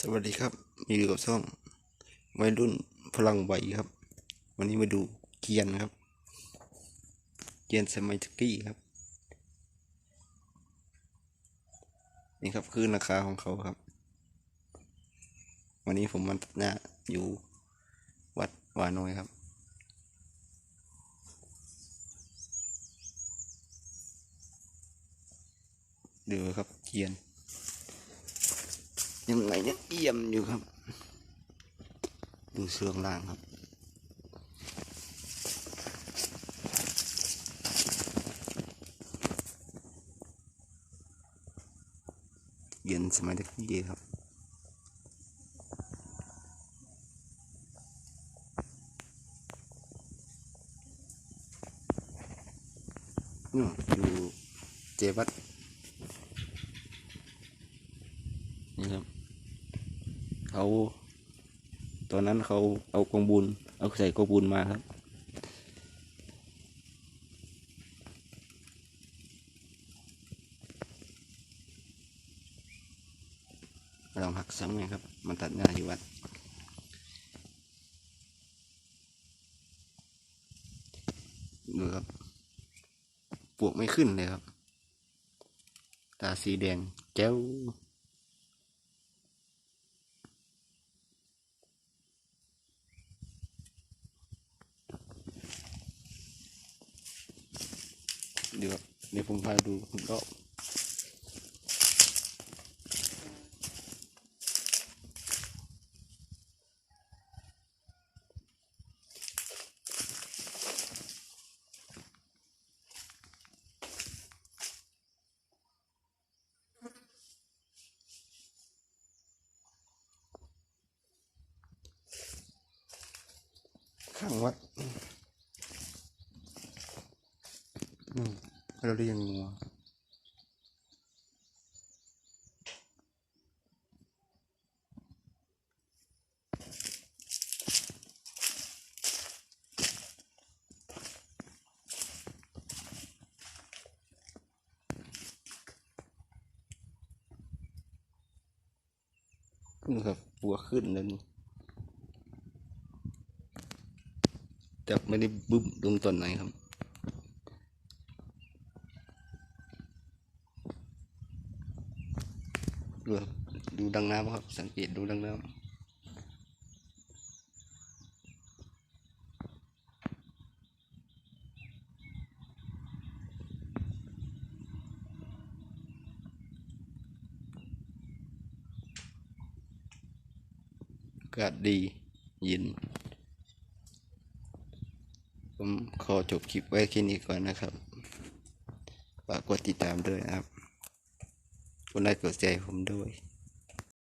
สวัสดีครับอยู่กับช่องวัยรุ่นพลังไหวครับ วันนี้มาดูเกียนครับ เกียนสมัยตะกี้ครับ นี่ครับคือราคาของเขาครับ วันนี้ผมมาตัดหน้าอยู่วัดวาน้อยครับ ดูครับเกียน ยังไงยังเอี่ยมอยู่ครับดูเชืองล่างครับเย็นสมัยตะกี้ครับนู่นอยู่เจวัดนี่ครับ เขาตอนนั้นเขาเอากองบุญเอาใส่กองบุญมาครับ ลองหักซ้ำไงครับ มันตัดหน้าอยู่วัดดูครับปวกไม่ขึ้นเลยครับ ตาสีแดงแจ้ว เดี๋ยวเดี๋ยวผมพาดูรอบข้างวัด อืมเราเรียงงัวนี่ครับปัวขึ้นแล้วนี่แต่ไม่ได้บึ้มลงตอนไหนครับ ดูครับดูดังน้ำครับ สังเกตดูดังน้ำกาศดีเย็นผมขอจบคลิปไว้แค่นี้ก่อนนะครับฝากกดติดตามด้วยนะครับ คุณได้กดใจผมด้วย